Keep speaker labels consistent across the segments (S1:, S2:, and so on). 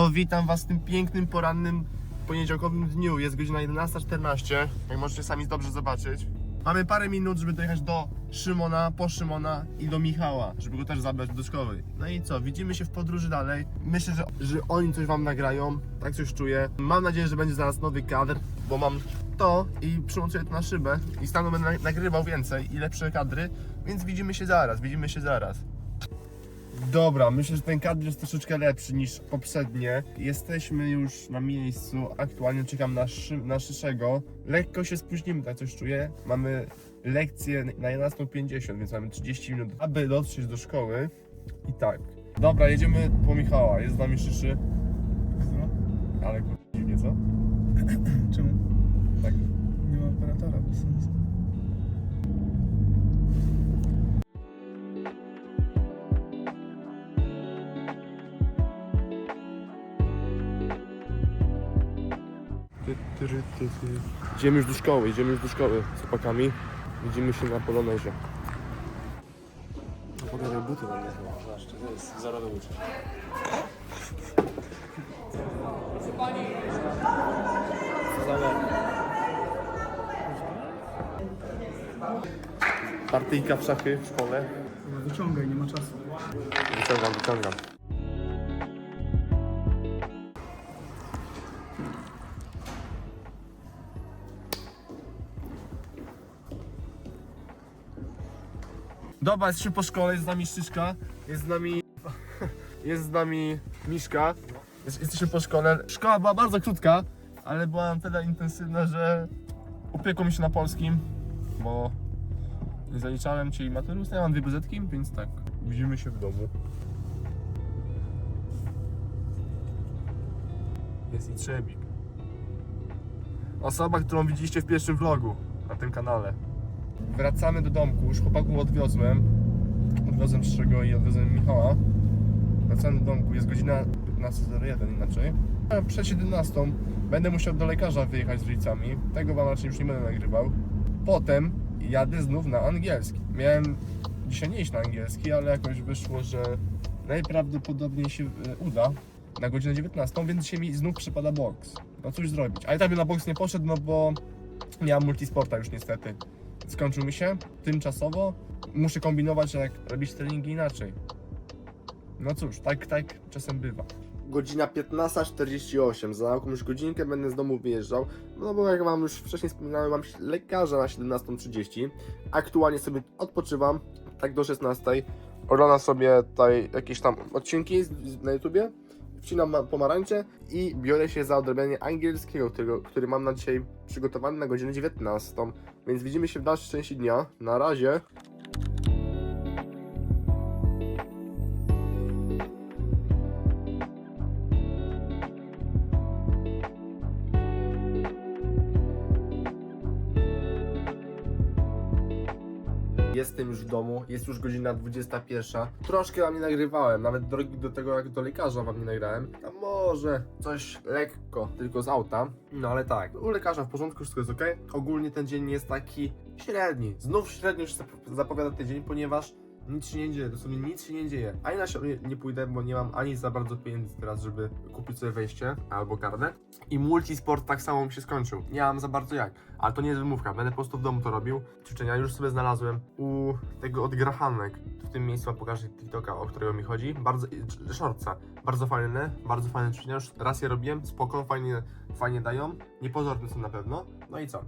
S1: No witam was w tym pięknym, porannym, poniedziałkowym dniu. Jest godzina 11.14, jak możecie sami dobrze zobaczyć. Mamy parę minut, żeby dojechać do Szymona, po Szymona i do Michała, żeby go też zabrać do szkoły. No i co, widzimy się w podróży dalej. Myślę, że, że oni coś wam nagrają, tak coś czuję. Mam nadzieję, że będzie zaraz nowy kadr, bo mam to i przyłączyłem to na szybę i stanu będę na- nagrywał więcej i lepsze kadry, więc widzimy się zaraz, widzimy się zaraz. Dobra, myślę, że ten kadr jest troszeczkę lepszy niż poprzednie. Jesteśmy już na miejscu. Aktualnie czekam na, szy na Szyszego. Lekko się spóźnimy, tak coś czuję. Mamy lekcję na 11.50, więc mamy 30 minut, aby dotrzeć do szkoły. I tak. Dobra, jedziemy po Michała. Jest z nami Szyszy. Ale kur- dziwnie, co?
S2: Czemu?
S1: Idziemy już do szkoły, idziemy już do szkoły z chłopakami. Widzimy się na Polonezie. No pogadaj buty na mnie.
S3: To jest.
S1: Partyjka w szachy w szkole.
S2: Dobra, Wyciągaj, nie ma czasu.
S1: Wyciągam, wyciągam. Dobra, jesteśmy po szkole, jest z nami Szyszka, jest z nami... Jest z nami Miszka. Jest, jesteśmy po szkole. Szkoła była bardzo krótka, ale była na tyle intensywna, że upiekło mi się na polskim, bo nie zaliczałem, czyli matury ja mam dwie bezetki, więc tak, widzimy się w domu. Jest i Trzebik. Osoba, którą widzieliście w pierwszym vlogu na tym kanale. Wracamy do domku, już chłopaków odwiozłem. Odwiozłem Trzego i odwiozłem Michała. Wracamy do domku, jest godzina 15.01 inaczej. Przed 17 będę musiał do lekarza wyjechać z rodzicami. Tego wam raczej już nie będę nagrywał. Potem jadę znów na angielski. Miałem dzisiaj nie iść na angielski, ale jakoś wyszło, że najprawdopodobniej się e, uda na godzinę 19, więc dzisiaj mi znów przypada boks. No cóż zrobić. Ale tak bym na boks nie poszedł, no bo miałem multisporta już niestety. Skończył mi się tymczasowo. Muszę kombinować, jak robić treningi inaczej. No cóż, tak, tak czasem bywa. Godzina 15.48, za jakąś godzinkę będę z domu wyjeżdżał, no bo jak wam już wcześniej wspominałem, mam lekarza na 17.30. Aktualnie sobie odpoczywam, tak do 16.00. Oglądam sobie tutaj jakieś tam odcinki na YouTubie, wcinam ma- pomarańcze i biorę się za odrabianie angielskiego, którego, który mam na dzisiaj przygotowany na godzinę 19. Więc widzimy się w dalszej części dnia. Na razie. Jestem już w domu, jest już godzina 21. Troszkę wam nie nagrywałem, nawet drogi do tego jak do lekarza wam nie nagrałem. A może coś lekko, tylko z auta. No ale tak, u lekarza w porządku, wszystko jest ok. Ogólnie ten dzień jest taki średni. Znów średnio zap- zapowiada ten dzień, ponieważ nic się nie dzieje, dosłownie nic się nie dzieje. Ani na siłownię nie pójdę, bo nie mam ani za bardzo pieniędzy teraz, żeby kupić sobie wejście albo karnet. I multisport tak samo mi się skończył. Nie mam za bardzo jak. Ale to nie jest wymówka, będę po prostu w domu to robił. Ćwiczenia już sobie znalazłem u tego od Grachanek. W tym miejscu pokażę TikToka, o którego mi chodzi. Bardzo, y, shortsa. Bardzo fajne, bardzo fajne ćwiczenia. Już raz je robiłem, spoko, fajnie, fajnie dają. Niepozorne są na pewno. No i co?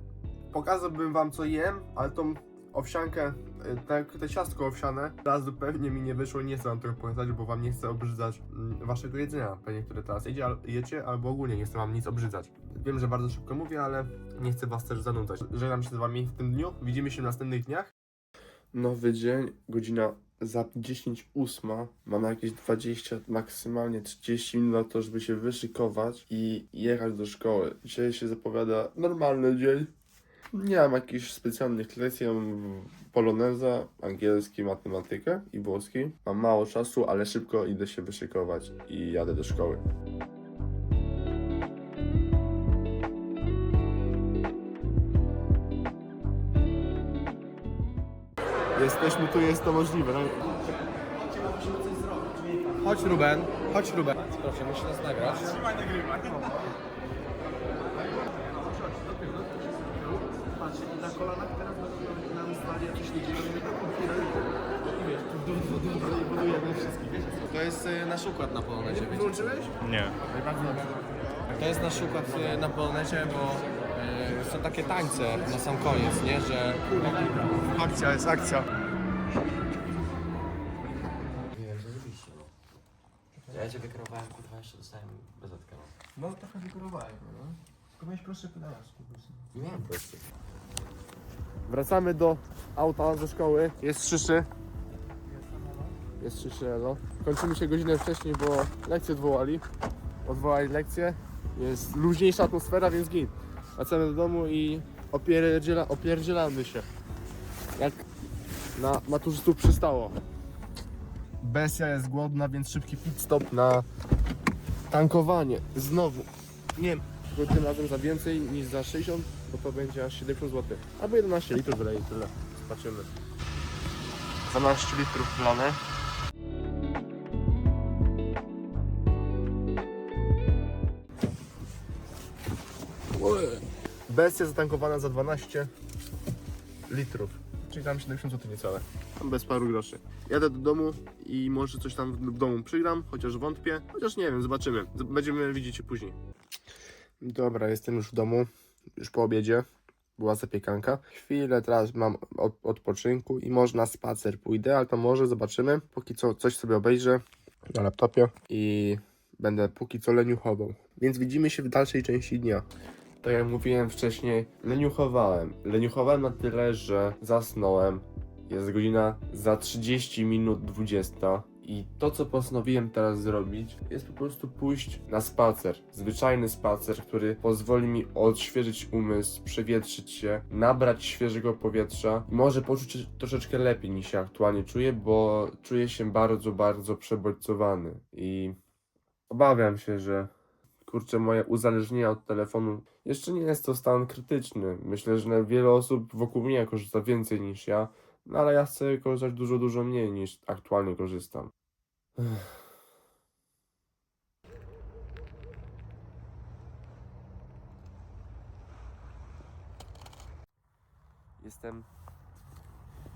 S1: Pokazałbym wam co jem, ale tą owsiankę, y, te, te ciastko owsiane, teraz pewnie mi nie wyszło, nie chcę wam tego pokazać, bo wam nie chcę obrzydzać mm, waszego jedzenia, pewnie, które teraz jedzie, jecie, albo ogólnie nie chcę wam nic obrzydzać. Wiem, że bardzo szybko mówię, ale nie chcę was też zanudzać. Żegnam się z wami w tym dniu, widzimy się w następnych dniach. Nowy dzień, godzina za 10.08. Mamy jakieś 20, maksymalnie 30 minut na to, żeby się wyszykować i jechać do szkoły. Dzisiaj się zapowiada normalny dzień. Nie mam jakichś specjalnych lekcji, mam poloneza, angielski, matematykę i włoski. Mam mało czasu, ale szybko idę się wyszykować i jadę do szkoły. Jesteśmy tu, jest to możliwe.
S3: Chodź Ruben. Chodź śrubę. Proszę, musi nas nagrać.
S2: Patrz, na kolanach teraz nam stali jakiś ludzie, i wiesz, dum, dum, dum, dum, i budujemy wszystkich, wiesz?
S3: To jest y, nasz układ na polonecie, wiecie?
S2: Wyłączyłeś?
S4: Nie.
S3: To jest nasz układ y, na polonecie, bo y, są takie tańce na sam koniec, nie? Że
S4: Akcja jest akcja.
S5: No. Ja cię wykierowałem, kurwa, jeszcze dostałem bezetkę. no.
S3: No trochę wykurowałem, no. Miałeś prostsze pedałeczki.
S5: Nie miałem prosty.
S1: Wracamy do auta ze szkoły. Jest szyszy. Jest szyszy, no. Kończymy się godzinę wcześniej, bo lekcje odwołali. Odwołali lekcje. Jest luźniejsza atmosfera, więc git. Wracamy do domu i opierdziela, opierdzielamy się. Jak na maturzystów przystało. Bestia jest głodna, więc szybki pit stop na tankowanie. Znowu. Nie wiem, tylko tym razem za więcej niż za 60, bo to będzie aż 70 zł. Albo 11 litrów wyleje tyle. Zobaczymy. 12 litrów wlane. Bestia zatankowana za 12 litrów. Czyli tam 70 zł niecałe. Tam bez paru groszy. Jadę do domu i może coś tam w domu przygram, chociaż wątpię. Chociaż nie wiem, zobaczymy. Będziemy widzieć się później. Dobra, jestem już w domu, już po obiedzie. Była zapiekanka. Chwilę teraz mam od, odpoczynku i może na spacer pójdę, ale to może zobaczymy. Póki co coś sobie obejrzę na laptopie i będę póki co leniuchował. Więc widzimy się w dalszej części dnia. Tak jak mówiłem wcześniej, leniuchowałem. Leniuchowałem na tyle, że zasnąłem. Jest godzina za 30 minut 20. I to, co postanowiłem teraz zrobić, jest po prostu pójść na spacer. Zwyczajny spacer, który pozwoli mi odświeżyć umysł, przewietrzyć się, nabrać świeżego powietrza może poczuć się troszeczkę lepiej niż się aktualnie czuję, bo czuję się bardzo, bardzo przebodźcowany. I obawiam się, że kurczę, moje uzależnienie od telefonu jeszcze nie jest to stan krytyczny. Myślę, że wiele osób wokół mnie korzysta więcej niż ja, no ale ja chcę korzystać dużo, dużo mniej niż aktualnie korzystam. Jestem,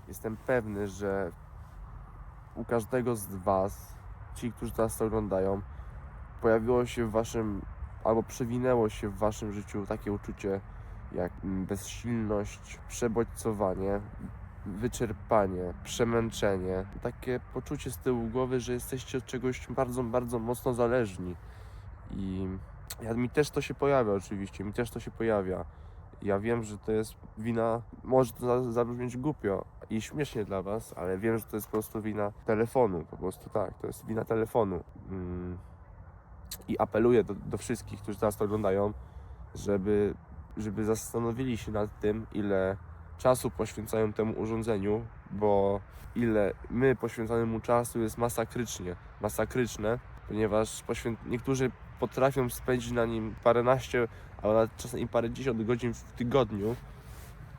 S1: jestem pewny, że u każdego z Was, ci, którzy teraz to oglądają, pojawiło się w Waszym, albo przewinęło się w Waszym życiu takie uczucie jak bezsilność, przebodźcowanie, wyczerpanie, przemęczenie, takie poczucie z tyłu głowy, że jesteście od czegoś bardzo, bardzo mocno zależni. I ja, mi też to się pojawia oczywiście, mi też to się pojawia. Ja wiem, że to jest wina, może to za- zabrzmieć głupio i śmiesznie dla Was, ale wiem, że to jest po prostu wina telefonu, po prostu tak, to jest wina telefonu. Mm. I apeluję do, do wszystkich, którzy teraz to oglądają, żeby, żeby zastanowili się nad tym, ile czasu poświęcają temu urządzeniu, bo ile my poświęcamy mu czasu jest masakrycznie, masakryczne, ponieważ niektórzy potrafią spędzić na nim paręnaście, a nawet czasem parędziesiąt godzin w tygodniu,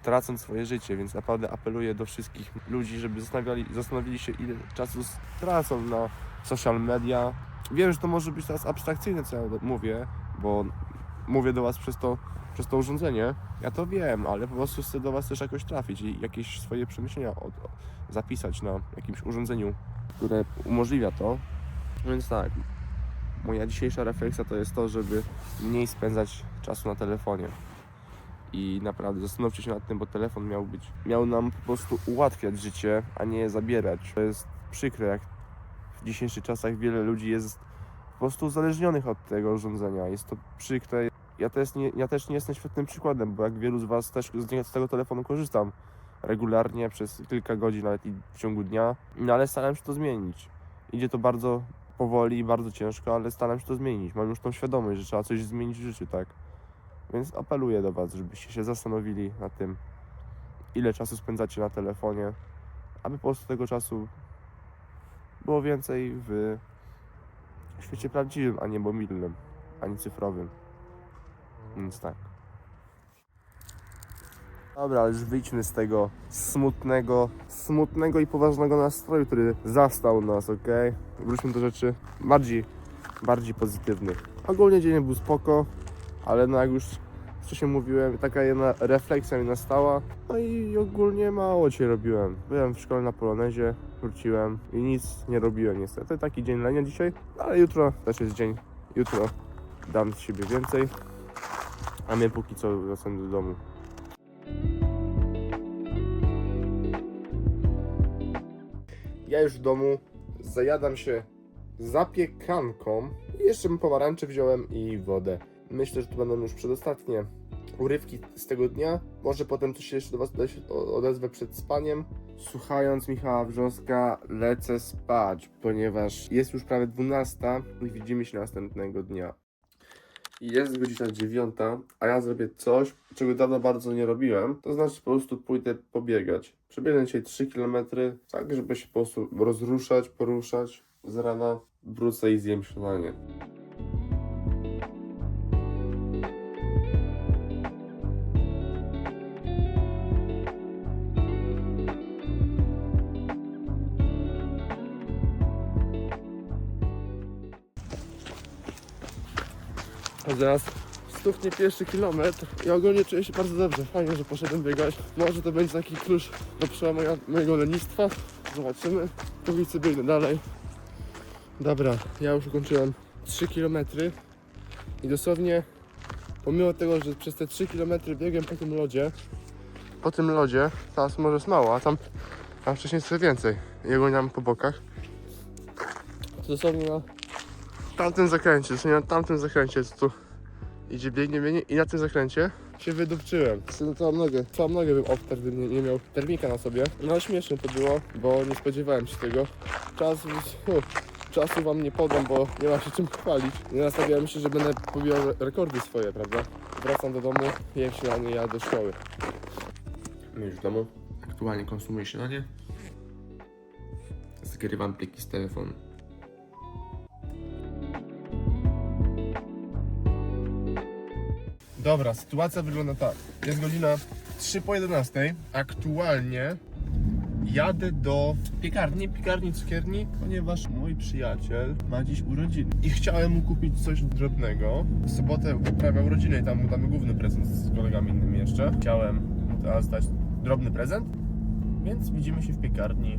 S1: tracąc swoje życie, więc naprawdę apeluję do wszystkich ludzi, żeby zastanowili, zastanowili się, ile czasu stracą na social media. Wiem, że to może być teraz abstrakcyjne, co ja mówię, bo mówię do Was przez to, przez to urządzenie. Ja to wiem, ale po prostu chcę do Was też jakoś trafić i jakieś swoje przemyślenia od, zapisać na jakimś urządzeniu, które umożliwia to. Więc tak, moja dzisiejsza refleksja to jest to, żeby mniej spędzać czasu na telefonie. I naprawdę zastanówcie się nad tym, bo telefon miał być, miał nam po prostu ułatwiać życie, a nie zabierać. To jest przykre, jak w dzisiejszych czasach wiele ludzi jest po prostu uzależnionych od tego urządzenia. Jest to przykre. Ja też nie, ja też nie jestem świetnym przykładem, bo jak wielu z Was też z, tego telefonu korzystam regularnie przez kilka godzin, nawet i w ciągu dnia. No ale staram się to zmienić. Idzie to bardzo powoli i bardzo ciężko, ale staram się to zmienić. Mam już tą świadomość, że trzeba coś zmienić w życiu, tak. Więc apeluję do Was, żebyście się zastanowili nad tym, ile czasu spędzacie na telefonie, aby po prostu tego czasu było więcej w świecie prawdziwym, a nie mobilnym, ani cyfrowym. Więc tak. Dobra, ale już wyjdźmy z tego smutnego, smutnego i poważnego nastroju, który zastał nas, ok? Wróćmy do rzeczy bardziej bardziej pozytywny. Ogólnie dzień był spoko, ale no jak już wcześniej mówiłem, taka jedna refleksja mi nastała. No i ogólnie mało dzisiaj robiłem. Byłem w szkole na Polonezie, wróciłem i nic nie robiłem niestety. Taki dzień lenia dzisiaj, ale jutro też jest dzień. Jutro dam z siebie więcej, a mnie póki co wracam do domu. Ja już w domu zajadam się zapiekanką. I jeszcze pomarańcze wziąłem i wodę. Myślę, że to będą już przedostatnie urywki z tego dnia. Może potem coś się jeszcze do Was odezwę przed spaniem. Słuchając Michała Wrzoska, lecę spać, ponieważ jest już prawie 12 i widzimy się następnego dnia. Jest godzina 9, a ja zrobię coś, czego dawno bardzo nie robiłem. To znaczy po prostu pójdę pobiegać. Przebiegnę dzisiaj 3 km, tak żeby się po prostu rozruszać, poruszać. Z rana wrócę i zjem śniadanie. A zaraz stuknie pierwszy kilometr i ogólnie czuję się bardzo dobrze. Fajnie, że poszedłem biegać. Może to będzie taki klucz do przełamania mojego, lenistwa. Zobaczymy. Póki biegnę dalej. Dobra, ja już ukończyłem 3 km i dosłownie pomimo tego, że przez te 3 km biegłem po tym lodzie, po tym lodzie, teraz może jest mało, a tam, tam wcześniej sobie więcej. Jego nie mam po bokach. To dosłownie na tamtym zakręcie, dosłownie na tamtym zakręcie, co tu idzie, biegnie, biegnie i na tym zakręcie się wydupczyłem. No całą nogę, całą nogę bym obtarł, gdybym nie, nie miał termika na sobie. No śmieszne to było, bo nie spodziewałem się tego. Czas, uff, czasu wam nie podam, bo nie ma się czym chwalić. Nie nastawiałem się, że będę pobijał re- rekordy swoje, prawda? Wracam do domu, jem śniadanie, jadę do szkoły. My już w domu. Aktualnie konsumuję śniadanie. Zgrywam pliki z telefonu. Dobra, sytuacja wygląda tak. Jest godzina 3 po 11. Aktualnie jadę do piekarni, piekarni cukierni, ponieważ mój przyjaciel ma dziś urodziny. I chciałem mu kupić coś drobnego. W sobotę uprawia urodziny i tam mu damy główny prezent z kolegami innymi jeszcze. Chciałem teraz dać drobny prezent, więc widzimy się w piekarni.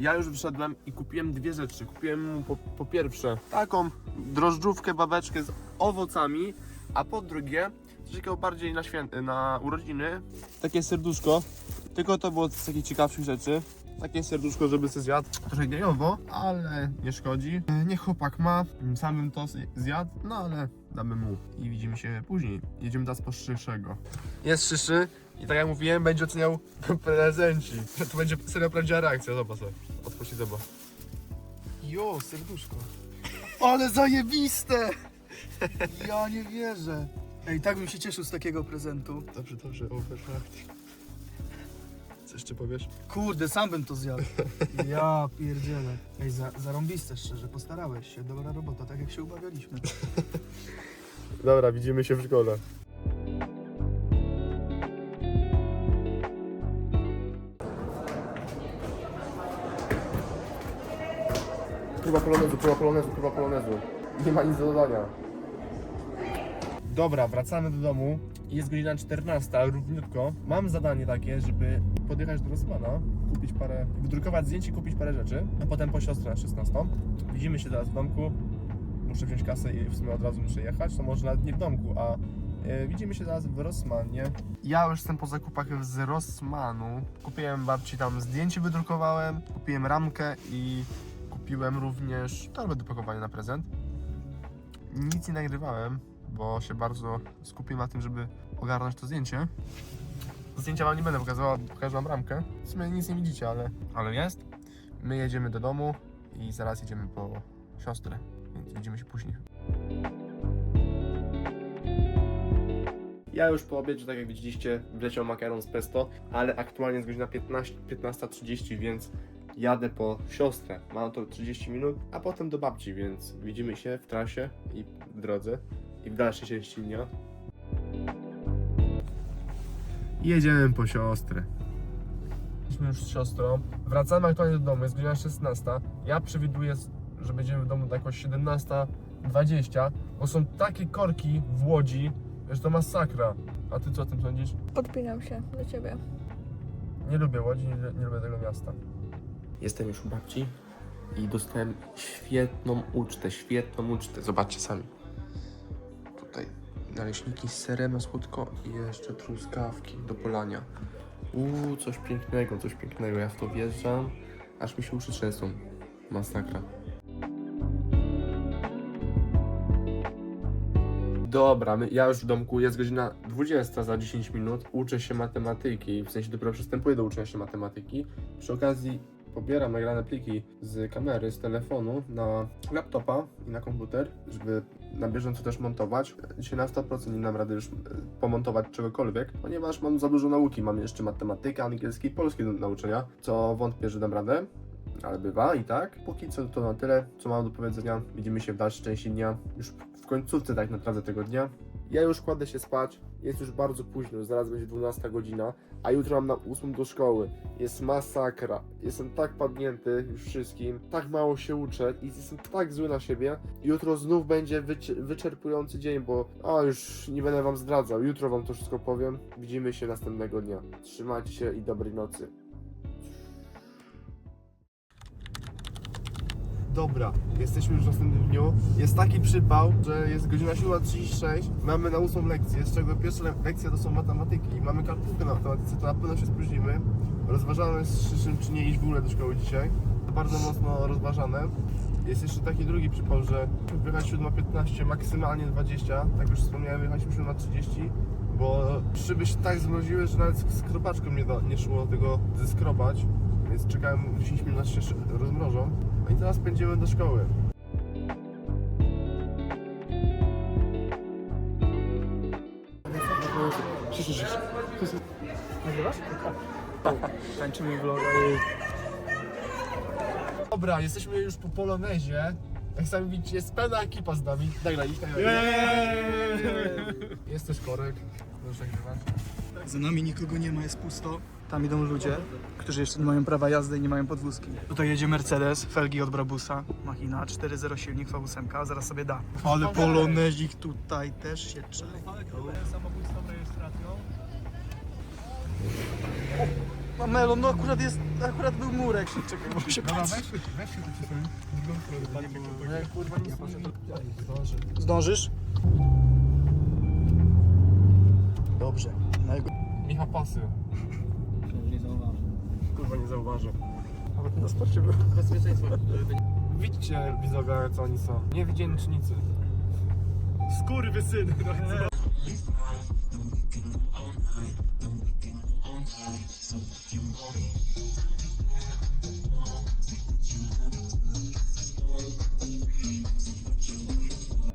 S1: Ja już wyszedłem i kupiłem dwie rzeczy. Kupiłem mu po, po pierwsze taką drożdżówkę, babeczkę z owocami, a po drugie coś takiego bardziej na, na urodziny. Takie serduszko, tylko to było z takich ciekawszych rzeczy. Takie serduszko, żeby sobie zjadł. Trochę gejowo, ale nie szkodzi. E, Niech chłopak ma, sam bym to zjadł, no ale damy mu. I widzimy się później. Jedziemy teraz po Szyszego. Jest Szyszy i tak jak mówiłem, będzie oceniał prezenci. To będzie serio prawdziwa reakcja, zobacz sobie. Odpuść i zobacz.
S2: Jo, serduszko. Ale zajebiste! Ja nie wierzę. Ej, tak bym się cieszył z takiego prezentu.
S4: Dobrze, dobrze, overreacting. Co jeszcze powiesz?
S2: Kurde, sam bym to zjadł. Ja pierdzielę. Ej, za, zarąbiste szczerze, postarałeś się. Dobra robota, tak jak się umawialiśmy.
S1: Dobra, widzimy się w szkole. Próba polonezu, próba polonezu, próba polonezu. Nie ma nic do dodania. Dobra, wracamy do domu. Jest godzina 14, równiutko. Mam zadanie takie, żeby podjechać do Rosmana, kupić parę, wydrukować zdjęcie, kupić parę rzeczy, a potem po siostrę na 16. Widzimy się teraz w domku. Muszę wziąć kasę i w sumie od razu muszę jechać. To może nawet nie w domku, a e, widzimy się teraz w Rossmanie. Ja już jestem po zakupach z Rossmanu. Kupiłem babci tam zdjęcie, wydrukowałem, kupiłem ramkę i kupiłem również torbę do pakowania na prezent. Nic nie nagrywałem, bo się bardzo skupiłem na tym, żeby ogarnąć to zdjęcie. Zdjęcia wam nie będę pokazywał, pokażę wam ramkę. W sumie nic nie widzicie, ale, ale jest. My jedziemy do domu i zaraz jedziemy po siostrę, więc widzimy się później. Ja już po obiedzie, tak jak widzieliście, wleciał makaron z pesto, ale aktualnie jest godzina 15 15.30, więc jadę po siostrę. Mam to 30 minut, a potem do babci, więc widzimy się w trasie i w drodze i w dalszej części dnia. Jedziemy po siostrę. Jesteśmy już z siostrą. Wracamy aktualnie do domu, jest godzina 16. Ja przewiduję, że będziemy w domu do jakoś 17.20, bo są takie korki w Łodzi, że to masakra. A ty co o tym sądzisz?
S6: Podpinam się do ciebie.
S1: Nie lubię Łodzi, nie, nie lubię tego miasta. Jestem już u babci i dostałem świetną ucztę, świetną ucztę. Zobaczcie sami. Tutaj naleśniki z serem na słodko i jeszcze truskawki do polania. Uuu, coś pięknego, coś pięknego. Ja w to wjeżdżam, aż mi się uszy trzęsą. Masakra. Dobra, my, ja już w domku, jest godzina 20 za 10 minut, uczę się matematyki, w sensie dopiero przystępuję do uczenia się matematyki. Przy okazji pobieram nagrane pliki z kamery, z telefonu na laptopa i na komputer, żeby na bieżąco też montować. Dzisiaj na 100% nie dam rady już e, pomontować czegokolwiek, ponieważ mam za dużo nauki. Mam jeszcze matematykę, angielski i polski do nauczenia, co wątpię, że dam radę. Ale bywa i tak. Póki co to na tyle, co mam do powiedzenia. Widzimy się w dalszej części dnia, już w końcówce tak naprawdę tego dnia. Ja już kładę się spać, jest już bardzo późno, zaraz będzie 12 godzina, a jutro mam na 8 do szkoły. Jest masakra, jestem tak padnięty już wszystkim, tak mało się uczę i jestem tak zły na siebie. Jutro znów będzie wyczerpujący dzień, bo a już nie będę wam zdradzał, jutro wam to wszystko powiem. Widzimy się następnego dnia. Trzymajcie się i dobrej nocy. Dobra, jesteśmy już w następnym dniu. Jest taki przypał, że jest godzina 7.36. Mamy na ósmą lekcję, z czego pierwsza le- lekcja to są matematyki. Mamy kartówkę na matematyce, to na pewno się spóźnimy. Rozważamy z czy nie iść w ogóle do szkoły dzisiaj. To bardzo mocno rozważane. Jest jeszcze taki drugi przypał, że wyjechać 7.15, maksymalnie 20. Tak już wspomniałem, wyjechaliśmy 7.30, bo szyby się tak zmroziły, że nawet z skrobaczką nie, nie szło tego zeskrobać. Więc czekałem 10 minut, aż się rozmrożą. No i teraz będziemy do szkoły.
S2: Tańczymy vloga.
S1: Dobra, jesteśmy już po Polonezie. Jak sami widzicie, jest pełna ekipa z nami. Nagraj, ich, nagraj. Jest też korek. Możesz nagrywać.
S2: Za nami nikogo nie ma, jest pusto. Tam idą ludzie, którzy jeszcze nie mają prawa jazdy i nie mają podwózki. Tutaj jedzie Mercedes, felgi od Brabusa, machina 4.0 silnik V8, zaraz sobie da. Ale polonezik tutaj też się czai. O, Melon, no akurat jest, akurat był murek. Czekaj, bo się patrzy. Zdążysz? Dobrze. Na.
S1: Micha pasy. Kurwa nie zauważył.
S2: Nawet na sporcie był.
S1: Widzicie widzowie, co oni są. Niewdzięcznicy.
S2: Skurwy syn.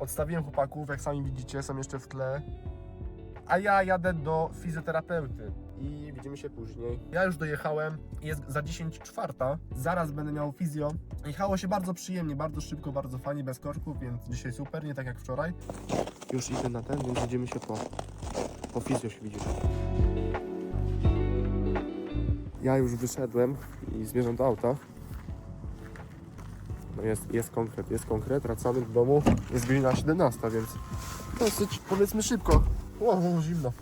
S1: Odstawiłem chłopaków, jak sami widzicie, są jeszcze w tle. A ja jadę do fizjoterapeuty i widzimy się później. Ja już dojechałem, jest za 10 czwarta, zaraz będę miał fizjo. Jechało się bardzo przyjemnie, bardzo szybko, bardzo fajnie, bez korków, więc dzisiaj super, nie tak jak wczoraj. Już idę na ten, więc widzimy się po, po fizjo się widzimy. Ja już wyszedłem i zmierzam do auta. No jest, jest konkret, jest konkret, wracamy do domu. Jest godzina 17, więc dosyć powiedzmy szybko. O, zimno.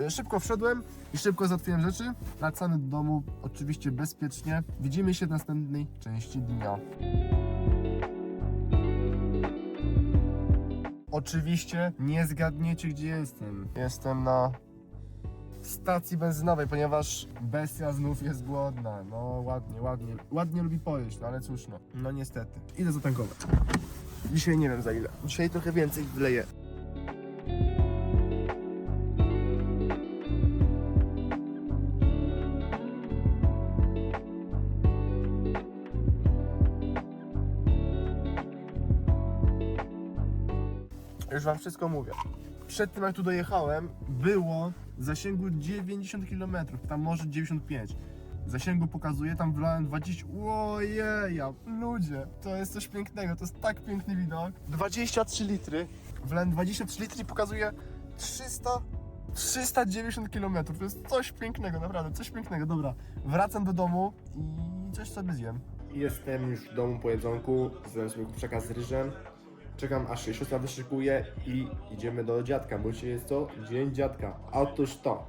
S1: E, Szybko wszedłem i szybko załatwiłem rzeczy. Wracamy do domu, oczywiście bezpiecznie. Widzimy się w następnej części dnia. Oczywiście nie zgadniecie, gdzie jestem. Jestem na stacji benzynowej, ponieważ bestia znów jest głodna. No ładnie, ładnie. Ładnie lubi pojeść, no ale cóż no. No niestety. Idę zatankować. Dzisiaj nie wiem za ile. Dzisiaj trochę więcej wleję. Już wam wszystko mówię. Przed tym jak tu dojechałem, było w zasięgu 90 km, tam może 95. Zasięgu pokazuje, tam wlałem 20. Ojeja, ludzie, to jest coś pięknego, to jest tak piękny widok. 23 litry. Wlałem 23 litry i pokazuje 300 390 km, to jest coś pięknego, naprawdę, coś pięknego. Dobra, wracam do domu i coś sobie zjem. Jestem już w domu po jedzonku, zjem sobie kurczaka z ryżem. Czekam aż się siostra wyszykuje i idziemy do dziadka, bo dzisiaj jest to dzień dziadka. Otóż to.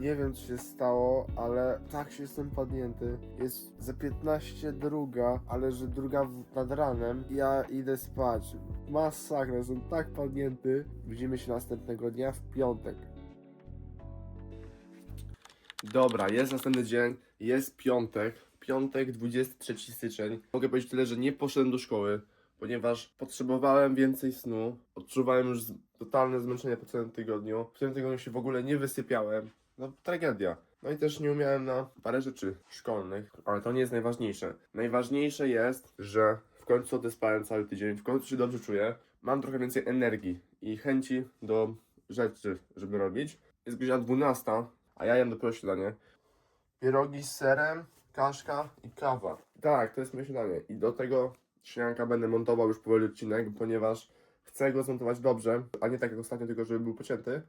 S1: Nie wiem co się stało, ale tak się jestem padnięty. Jest za 15 druga, ale że druga w- nad ranem. Ja idę spać. Masakra, jestem tak padnięty. Widzimy się następnego dnia w piątek. Dobra, jest następny dzień, jest piątek. Piątek, 23 styczeń. Mogę powiedzieć tyle, że nie poszedłem do szkoły, ponieważ potrzebowałem więcej snu. Odczuwałem już totalne zmęczenie po całym tygodniu. W tym tygodniu się w ogóle nie wysypiałem. No, tragedia. No i też nie umiałem na parę rzeczy szkolnych, ale to nie jest najważniejsze. Najważniejsze jest, że w końcu odespałem cały tydzień, w końcu się dobrze czuję. Mam trochę więcej energii i chęci do rzeczy, żeby robić. Jest godzina 12, a ja jem dopiero śniadanie. Pierogi z serem, kaszka i kawa. Tak, to jest moje śniadanie. I do tego śniadanka będę montował już powoli odcinek, ponieważ chcę go zmontować dobrze, a nie tak jak ostatnio, tylko żeby był pocięty.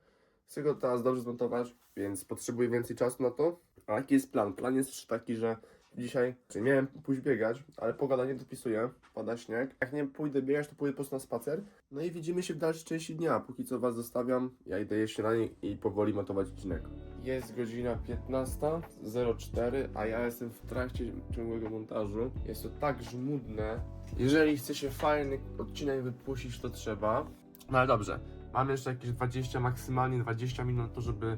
S1: Chcę go teraz dobrze zmontować, więc potrzebuję więcej czasu na to. A jaki jest plan? Plan jest jeszcze taki, że dzisiaj czyli miałem pójść biegać, ale pogoda nie dopisuje, pada śnieg. Jak nie pójdę biegać, to pójdę po prostu na spacer. No i widzimy się w dalszej części dnia. Póki co Was zostawiam, ja idę jeść śniadanie i powoli montować odcinek. Jest godzina 15.04, a ja jestem w trakcie ciągłego montażu. Jest to tak żmudne. Jeżeli chce się fajny odcinek wypuścić, to trzeba. No ale dobrze, Mam jeszcze jakieś 20, maksymalnie 20 minut to, żeby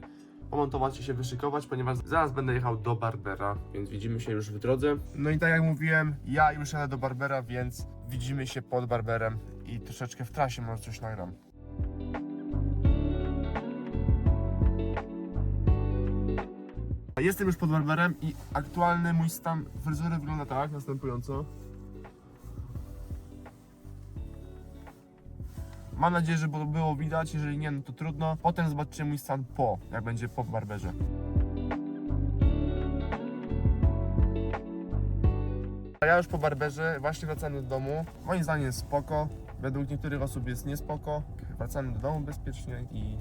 S1: pomontować i się wyszykować, ponieważ zaraz będę jechał do Barbera, więc widzimy się już w drodze. No i tak jak mówiłem, ja już jadę do Barbera, więc widzimy się pod Barberem i troszeczkę w trasie może coś nagram. Jestem już pod Barberem i aktualny mój stan fryzury wygląda tak, następująco. Mam nadzieję, że było- widać, jeżeli nie, no to trudno. Potem zobaczycie mój stan po, jak będzie po barberze. Ja już po barberze, właśnie wracamy do domu. Moim zdaniem jest spoko. Według niektórych osób jest niespoko. Wracamy do domu bezpiecznie i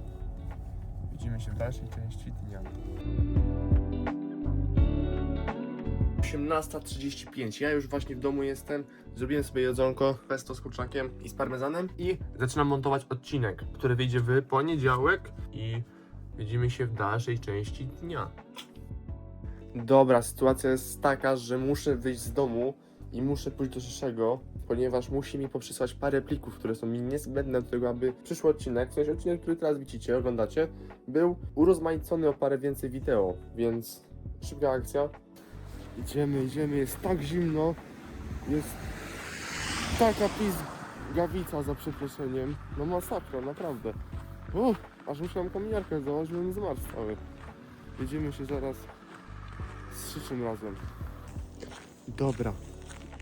S1: widzimy się w dalszej części dnia. 18.35. Ja już właśnie w domu jestem. Zrobiłem sobie jedzonko, pesto z kurczakiem i z parmezanem i zaczynam montować odcinek, który wyjdzie w poniedziałek i widzimy się w dalszej części dnia. Dobra, sytuacja jest taka, że muszę wyjść z domu i muszę pójść do Rzeszego, ponieważ musi mi poprzysłać parę plików, które są mi niezbędne do tego, aby przyszły odcinek, w sensie odcinek, który teraz widzicie, oglądacie, był urozmaicony o parę więcej wideo, więc szybka akcja. Idziemy, idziemy, jest tak zimno, jest taka pizgawica za przeproszeniem, no masakra, naprawdę. Uff, aż musiałem kominiarkę założyć, nie zmarł cały. Jedziemy się zaraz z trzecim razem. Dobra,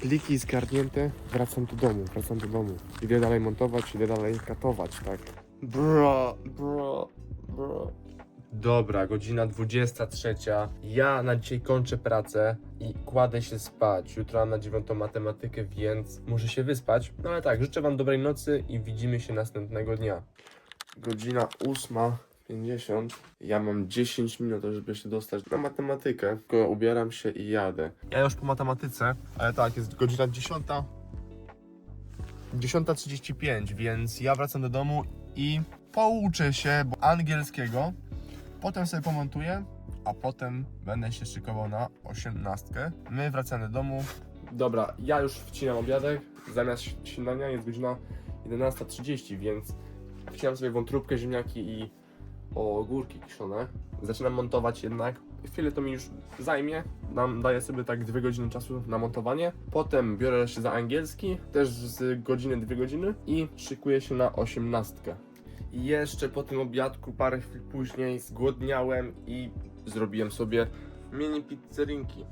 S1: pliki zgarnięte, wracam do domu, wracam do domu. Idę dalej montować, idę dalej katować, tak. Bro, bro, bro. Dobra, godzina 23. Ja na dzisiaj kończę pracę i kładę się spać. Jutro mam na dziewiątą matematykę, więc muszę się wyspać. No ale tak, życzę Wam dobrej nocy i widzimy się następnego dnia. Godzina 8.50. Ja mam 10 minut, żeby się dostać na matematykę. Tylko ubieram się i jadę. Ja już po matematyce, ale tak, jest godzina 10. 10.35, więc ja wracam do domu i pouczę się bo angielskiego. Potem sobie pomontuję, a potem będę się szykował na osiemnastkę. My wracamy do domu. Dobra, ja już wcinam obiadek. Zamiast śniadania jest godzina 11.30, więc wcinam sobie wątróbkę, ziemniaki i ogórki kiszone. Zaczynam montować jednak. Chwilę to mi już zajmie. Dam, daję sobie tak dwie godziny czasu na montowanie. Potem biorę się za angielski, też z godziny, dwie godziny i szykuję się na osiemnastkę. Jeszcze po tym obiadku, parę chwil później, zgłodniałem i zrobiłem sobie mini pizzerinki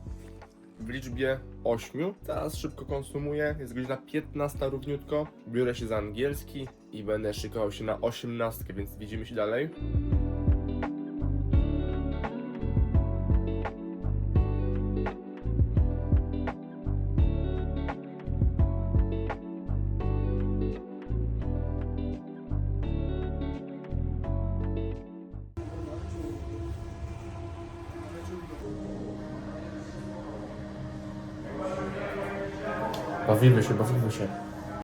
S1: w liczbie 8. Teraz szybko konsumuję, jest godzina 15 równiutko. Biorę się za angielski i będę szykował się na 18, więc widzimy się dalej. Bawimy się, bawimy się.